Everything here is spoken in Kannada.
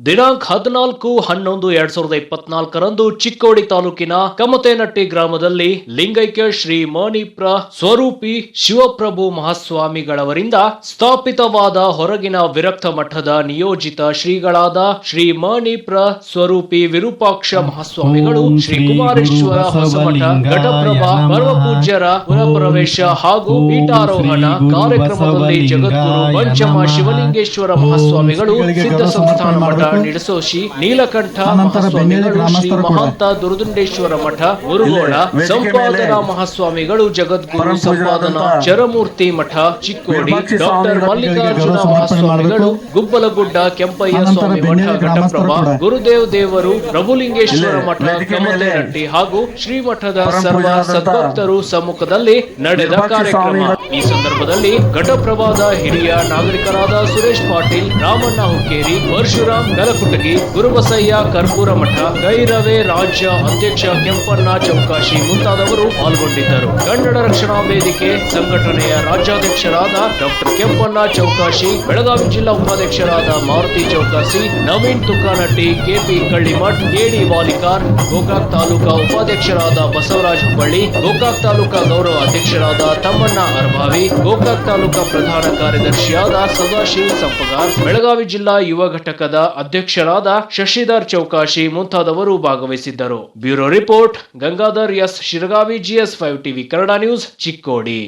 ದಿನಾಂಕ ಹದಿನಾಲ್ಕು ಹನ್ನೊಂದು ಎರಡ್ ಸಾವಿರದ ಇಪ್ಪತ್ನಾಲ್ಕರಂದು ಚಿಕ್ಕೋಡಿ ತಾಲೂಕಿನ ಕಮತೇನಟ್ಟಿ ಗ್ರಾಮದಲ್ಲಿ ಲಿಂಗೈಕ್ಯ ಶ್ರೀ ಮಣಿಪ್ರ ಸ್ವರೂಪಿ ಶಿವಪ್ರಭು ಮಹಾಸ್ವಾಮಿಗಳವರಿಂದ ಸ್ಥಾಪಿತವಾದ ಹೊರಗಿನ ವಿರಕ್ತ ಮಠದ ನಿಯೋಜಿತ ಶ್ರೀಗಳಾದ ಶ್ರೀ ಮಣಿಪ್ರ ಸ್ವರೂಪಿ ವಿರೂಪಾಕ್ಷ ಮಹಾಸ್ವಾಮಿಗಳು ಶ್ರೀ ಕುಮಾರೇಶ್ವರ ಹೊಸಮಠ ಘಟಪ್ರಭಾ ಪರ್ವಪೂಜ್ಯರ ಪುರಪ್ರವೇಶ ಹಾಗೂ ಪೀಠಾರೋಹಣ ಕಾರ್ಯಕ್ರಮದಲ್ಲಿ ಜಗದ್ಗುರು ಪಂಚಮ ಶಿವಲಿಂಗೇಶ್ವರ ಮಹಾಸ್ವಾಮಿಗಳು ಸಿದ್ಧ ಸಂಸ್ಥಾನ ಮಠ ನಿಡಸೋಶಿ ನೀಲಕಂಠ ಶ್ರೀ. ಮಹಾಂತ ದುರುದುಂಡೇಶ್ವರ ಮಠ ಮುರುಗೋಳ ಸಂಪಾದನಾ ಮಹಾಸ್ವಾಮಿಗಳು ಜಗದ್ಗುರು ಸಂಪಾದನ ಚರಮೂರ್ತಿ ಮಠ ಚಿಕ್ಕೋಡಿ ಡಾಕ್ಟರ್ ಮಲ್ಲಿಕಾರ್ಜುನ ಮಹಾಸ್ವಾಮಿಗಳು ಗುಬ್ಬಲಗುಡ್ಡ ಕೆಂಪಯ್ಯ ಸ್ವಾಮಿ ಮಠ ಘಟಪ್ರಭಾ. ಗುರುದೇವ್ ದೇವರು ಪ್ರಭುಲಿಂಗೇಶ್ವರ ಮಠ ಮೇಲೆ ಹಾಗೂ ಶ್ರೀಮಠದ ಸರ್ವ ಸದ್ಭಕ್ತರು ಸಮ್ಮುಖದಲ್ಲಿ ನಡೆದ ಕಾರ್ಯಕ್ರಮ ಈ ಸಂದರ್ಭದಲ್ಲಿ ಘಟಪ್ರಭಾದ ಹಿರಿಯ ನಾಗರಿಕರಾದ ಸುರೇಶ್ ಪಾಟೀಲ್ ರಾಮಣ್ಣ ಹುಕ್ಕೇರಿ ಪರಶುರಾಮ್ ಕಲಕುಟಗಿ ಗುರುಬಸಯ್ಯ, ಕರ್ಪೂರ ಮಠ, ಗೈರವೆ ರಾಜ್ಯ ಅಧ್ಯಕ್ಷ ಕೆಂಪಣ್ಣ ಚೌಕಾಶಿ ಮುಂತಾದವರು ಪಾಲ್ಗೊಂಡಿದ್ದರು. ಕನ್ನಡ ರಕ್ಷಣಾ ವೇದಿಕೆ ಸಂಘಟನೆಯ ರಾಜ್ಯಾಧ್ಯಕ್ಷರಾದ ಡಾಕ್ಟರ್ ಕೆಂಪಣ್ಣ ಚೌಕಾಶಿ, ಬೆಳಗಾವಿ ಜಿಲ್ಲಾ ಉಪಾಧ್ಯಕ್ಷರಾದ ಮಾರುತಿ ಚೌಕಾಸಿ, ನವೀನ್ ತುಕಾನಟ್ಟಿ ಕೆಪಿ ಕಳ್ಳಿಮಠ್ ಕೆಡಿ ವಾಲಿಕಾರ್, ಗೋಕಾಕ್ ತಾಲೂಕಾ ಉಪಾಧ್ಯಕ್ಷರಾದ ಬಸವರಾಜ್ ಹುಬ್ಬಳ್ಳಿ, ಗೋಕಾಕ್ ತಾಲೂಕಾ ಗೌರವ ಅಧ್ಯಕ್ಷರಾದ ತಮ್ಮಣ್ಣ ಅರ್ಭಾವಿ ಗೋಕಾಕ್ ತಾಲೂಕಾ ಪ್ರಧಾನ ಕಾರ್ಯದರ್ಶಿಯಾದ ಸದಾಶಿವ ಸಂಪಗಾರ್, ಬೆಳಗಾವಿ ಜಿಲ್ಲಾ ಯುವ ಘಟಕದ ಅಧ್ಯಕ್ಷರಾದ ಶಶಿಧರ್ ಚೌಕಾಶಿ ಮುಂತಾದವರು ಭಾಗವಹಿಸಿದ್ದರು. Bureau report, Gangadhar S Shiragavi, GS five TV, Kannada news, Chikkodi.